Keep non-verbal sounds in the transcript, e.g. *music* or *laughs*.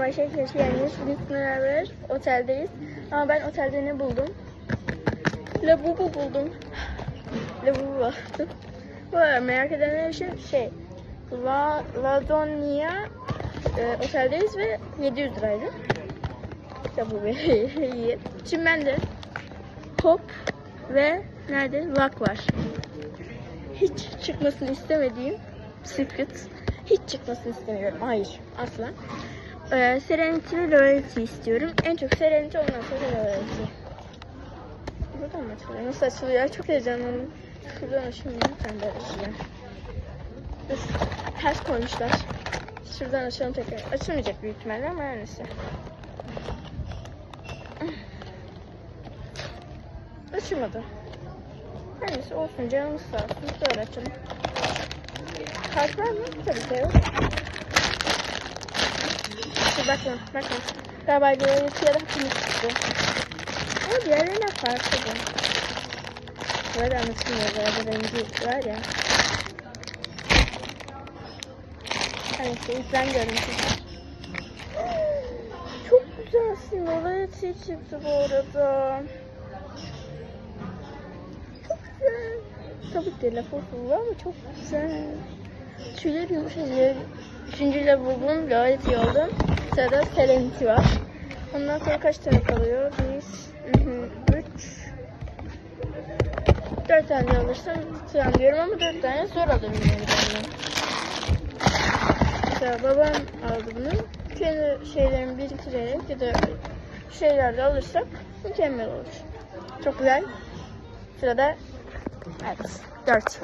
Selam Ayşe, hoş geldiniz. Bugün sizinle beraber oteldeyiz. Ama ben otelde ne buldum? Labubu buldum. *sighs* Labubu. *laughs* Bu arada merak edenler için şey, La, Ladonia e, oteldeyiz ve 700 liraydı. Labubu *laughs* iyi. Şimdi ben de Hop ve nerede? Luck var. Hiç çıkmasını istemediğim Secret. Hiç çıkmasını istemiyorum. Hayır. Asla. Ee, Serenity ve Loyalty istiyorum. En çok Serenity ondan sonra Loyalty. Buradan mı açılıyor? Nasıl açılıyor? Çok heyecanlandım. Şuradan açılmıyor. Ben de açacağım. Ters koymuşlar. Şuradan açalım tekrar. Açılmayacak büyük ihtimalle ama her neyse. Açılmadı. Her neyse olsun canımız sağ olsun. Böyle açalım. Kart var mı? Tabii ki yok. Dur bakma, bakma. Galiba görevlisi ya da kimi çıktı. Ama diğerlerinden farklı. Böyle anlatılmıyor. Böyle rengi var ya. İlk ben gördüm çünkü. Çok güzelsin. Loyalty çıktı bu arada. Çok güzel. Tabii ki de laf olsun ama çok güzel. Tüyler yumuşacık. Üçüncü lavabonun loyalty oldum. Sırada Serenity var. Ondan sonra kaç tane kalıyor? Bir, üç, dört tane alırsam lütfen diyorum ama dört tane zor alabilirim ben. Mesela babam aldı bunu. Kendi şeylerimi biriktirerek ya da şeylerde alırsak mükemmel olur. Çok güzel. Sırada evet dört.